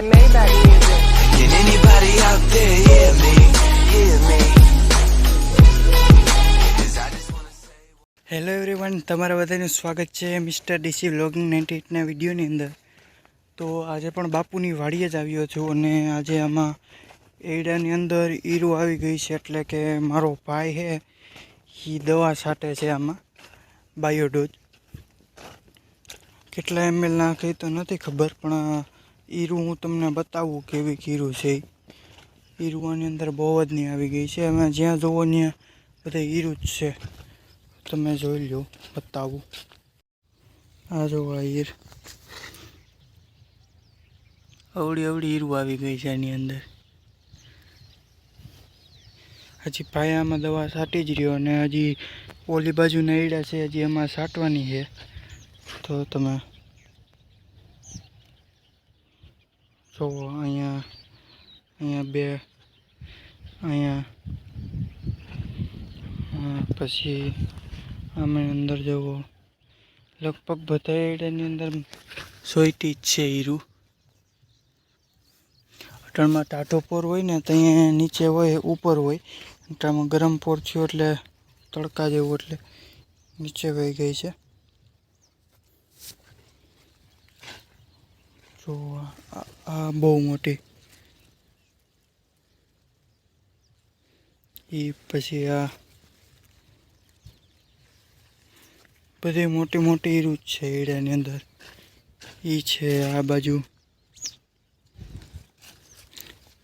Maybach music. Can anybody out there hear me? Hear me? Hello everyone તમારા બધાનું સ્વાગત છે મિસ્ટર ડીસી વ્લોગિંગ નાઇન્ટી એટના વિડીયોની અંદર તો આજે પણ બાપુની વાડીએ જ આવ્યો છું અને આજે આમાં એડાની અંદર ઈરું આવી ગઈ છે એટલે કે મારો ભાઈ છે એ દવા છાંટે છે આમાં બાયોડોઝ કેટલા એમએલ કંઈ તો નથી ખબર પણ ઈરું હું તમને બતાવું કેવી કીરું છે. ઈરું અંદર બહુ જ નહીં આવી ગઈ છે. અમે જ્યાં જોવો ત્યાં બધે ઈરું જ છે. તમે જોઈ લો બતાવું. આ જો આ હીર. અવળી અવળી હીરું આવી ગઈ છે આની અંદર. હજી પાયામાં દવા છાંટી જ રહ્યો અને હજી ઓલી બાજુ નૈડા છે, હજી એમાં છાંટવાની છે. તો તમે જુઓ અહીંયા અહીંયા બે, અહીંયા પછી અમે અંદર જવો. લગભગ બધા એરિયાની અંદર સોયટી જ છે હીરું. અટણમાં ટાઢો પોર હોય ને તો અહીંયા નીચે હોય, ઉપર હોય. અટણમાં ગરમ પોર થયો એટલે તડકા જેવું એટલે નીચે વહી ગઈ છે. જો આ બહુ મોટી. એ પછી આ બધી મોટી મોટી રૂચ છે એડાની અંદર. એ છે આ બાજુ.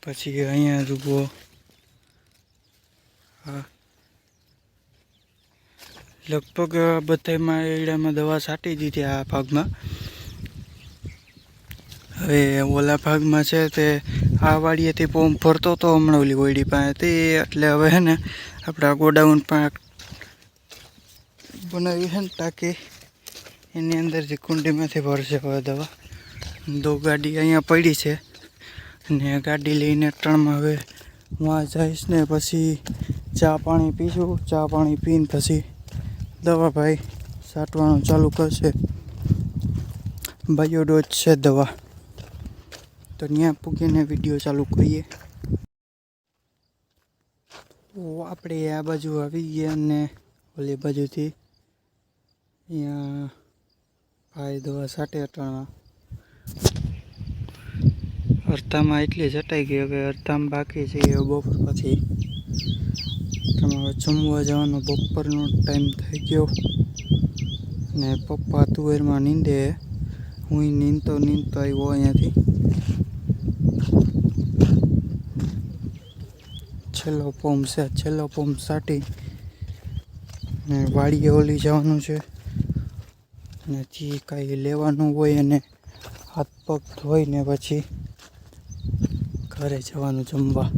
પછી અહીંયા જુઓ હા. લગભગ બધામાં એડામાં દવા છાંટી દીધી આ ભાગમાં. હવે ઓલા ભાગમાં છે તે આ વાડીએથી પોમ ભરતો હતો હમણાં ઓલી ઓયડી પાસેથી, એટલે હવે છે ને આપણા ગોડાઉન પણ બનાવી છે ને ટાંકી. એની અંદર જે કુંડીમાંથી ભરશે હવે દવા. દો ગાડી અહીંયા પડી છે. અને ગાડી લઈને ત્રણમાં હવે હું જઈશ ને પછી ચા પાણી પીશું. ચા પાણી પીને પછી દવા ભાઈ છાંટવાનું ચાલુ કરશે. બાયોડોઝ છે દવા. તો ત્યાં પૂગીને વીડિયો ચાલુ કરીએ. આપણે આ બાજુ આવી ગયા અને ઓલી બાજુથી અહીંયા ભાઈ દવા સાટે અટાણમાં અર્ધામાં એટલી છટાઈ ગઈ હવે અર્ધામાં બાકી છે એ બપોર પછી. તમે હવે જમવા જવાનો બપોરનો ટાઈમ થઈ ગયો. ને પપ્પા તુવેરમાં નીંદે. હું નીંદતો નીંદતો આવ્યો અહીંયાથી. છેલ્લો પોમ છે. છેલ્લો પોમ સાટી ને વાડીએ ઓલી જવાનું છે. ને જે કાંઈ લેવાનું હોય અને હાથ પગ ધોઈને પછી ઘરે જવાનું જમવા.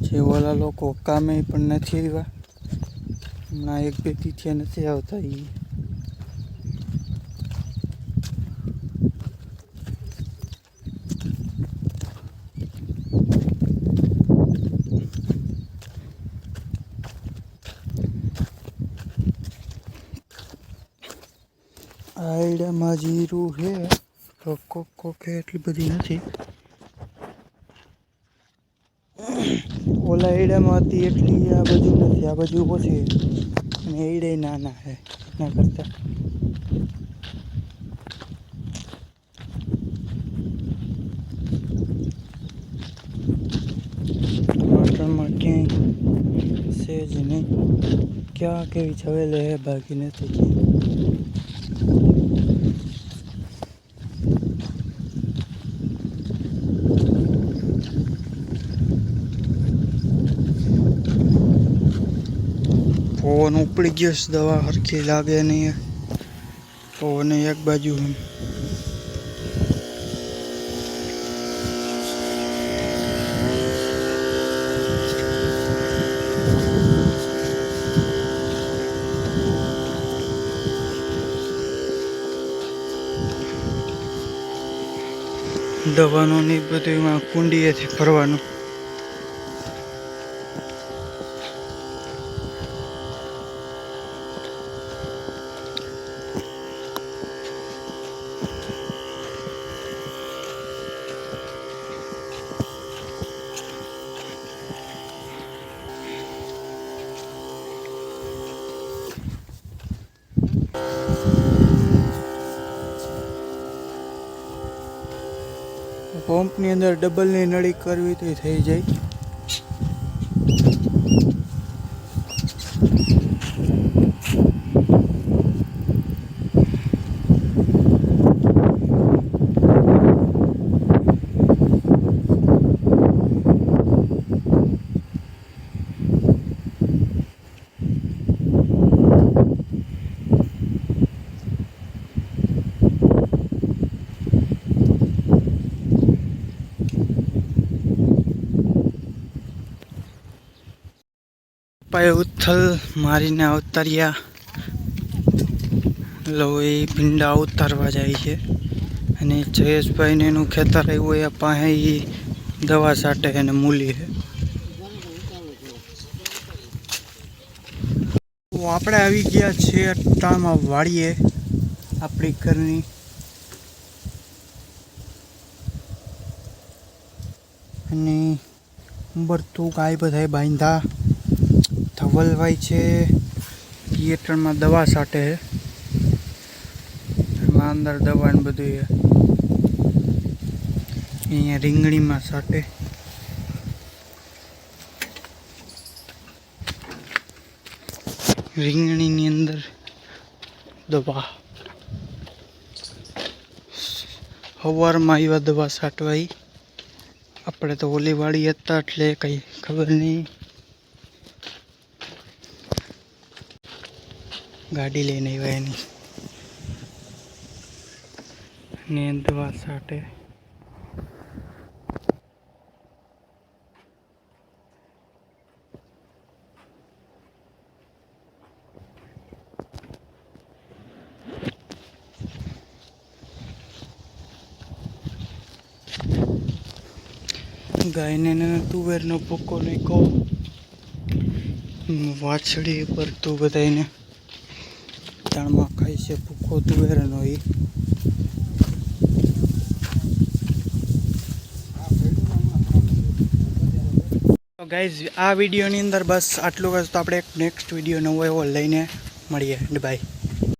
જે ઓલા લોકો કામે પણ નથી આવ્યા. હમણાં એક બે તિથિયા નથી આવતા એ આઈડિયામાં જીરું છે. તો કોક કોકે એટલી બધી નથી. ઓલા એડામાં હતી એટલી આ બાજુ નથી, આ બાજુ ઓછી. અને એડે નાના છે ના કરતા. ટમાટરમાં ક્યાંય છે જ નહીં. ક્યાં કેવી છવેલે બાકી નથી. પવન ઉપડી ગયો છે દવા સરખી લાગે નહીં પવન એક બાજુ દવાનું ને બધું કુંડીએથી ભરવાનું. પંપની અંદર ડબલની નળી કરવી તો થઈ જાય. પપ્પાએ ઉથલ મારીને અવતાર્યા. એ ભીંડા ઉતારવા જાય છે અને જયેશભાઈને એનું ખેતર આવ્યું એ પાસે એ દવા સાટે અને મૂલી છે. આપણે આવી ગયા છીએ અટાણમાં વાળીએ આપણી ઘરની. અને બરતું કાંઈ બધાય બાંધા. ધવલભાઈ છે. થિયેટરમાં દવા સાટે એમાં અંદર દવા ને બધું અહીંયા રીંગણીમાં સાટે રીંગણીની અંદર દવા. સવારમાં આવ્યા દવા સાટવાઈ આપણે તો ઓલીવાળી હતા એટલે કંઈ ખબર નહીં. ગાડી લઈને આવ્યા એની. ને દવા સાટે ગાયને તુવેરનો ભૂકો નાખો વાછડી પર તો બધાને તાણમાં ખાય છે, ભૂખો તુવેરનો એ ગાઈઝ આ વિડીયોની અંદર બસ આટલું જ. તો આપણે એક નેક્સ્ટ વીડિયો નવો એવો લઈને મળીએ. બાય